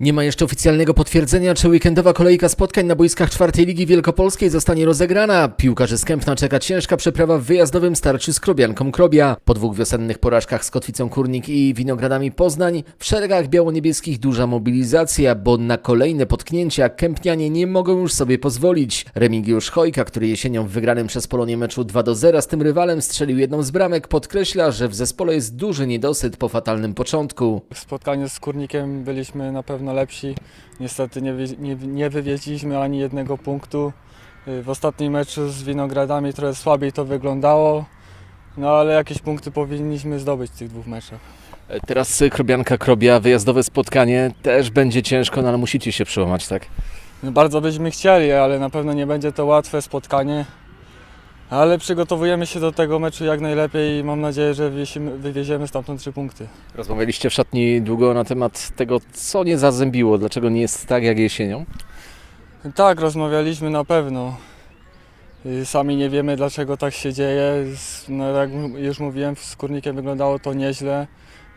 Nie ma jeszcze oficjalnego potwierdzenia, czy weekendowa kolejka spotkań na boiskach czwartej Ligi Wielkopolskiej zostanie rozegrana. Piłkarzy z Kępna czeka ciężka przeprawa w wyjazdowym starciu z Krobianką Krobia. Po dwóch wiosennych porażkach z Kotwicą Kurnik i Winogradami Poznań w szeregach biało-niebieskich duża mobilizacja, bo na kolejne potknięcia Kępnianie nie mogą już sobie pozwolić. Remigiusz Chojka, który jesienią w wygranym przez Polonię meczu 2 do 0 z tym rywalem strzelił jedną z bramek, podkreśla, że w zespole jest duży niedosyt po fatalnym początku. W spotkaniu z Kurnikiem byliśmy na pewno lepsi. Niestety nie, nie, nie wywieźliśmy ani jednego punktu. Y, W ostatnim meczu z Winogradami trochę słabiej to wyglądało, no ale jakieś punkty powinniśmy zdobyć w tych dwóch meczach. Teraz Krobianka Krobia, wyjazdowe spotkanie też będzie ciężko, no ale musicie się przełamać, tak? My bardzo byśmy chcieli, ale na pewno nie będzie to łatwe spotkanie. Ale przygotowujemy się do tego meczu jak najlepiej i mam nadzieję, że wywieziemy stamtąd trzy punkty. Rozmawialiście w szatni długo na temat tego, co nie zazębiło, dlaczego nie jest tak jak jesienią. Tak, rozmawialiśmy na pewno. Y, Sami nie wiemy dlaczego tak się dzieje. No, jak już mówiłem, z Kurnikiem wyglądało to nieźle.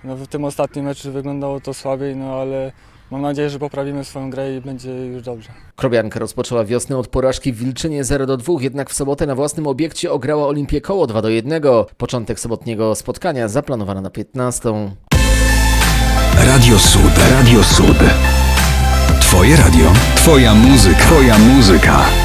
No, w tym ostatnim meczu wyglądało to słabiej, no ale mam nadzieję, że poprawimy swoją grę i będzie już dobrze. Krobianka rozpoczęła wiosnę od porażki w Wilczynie 0 do 2, jednak w sobotę na własnym obiekcie ograła Olimpię Koło 2 do 1. Początek sobotniego spotkania zaplanowano na 15. Radio Sud. Radio Sud. Twoje radio. Twoja muzyka. Twoja muzyka.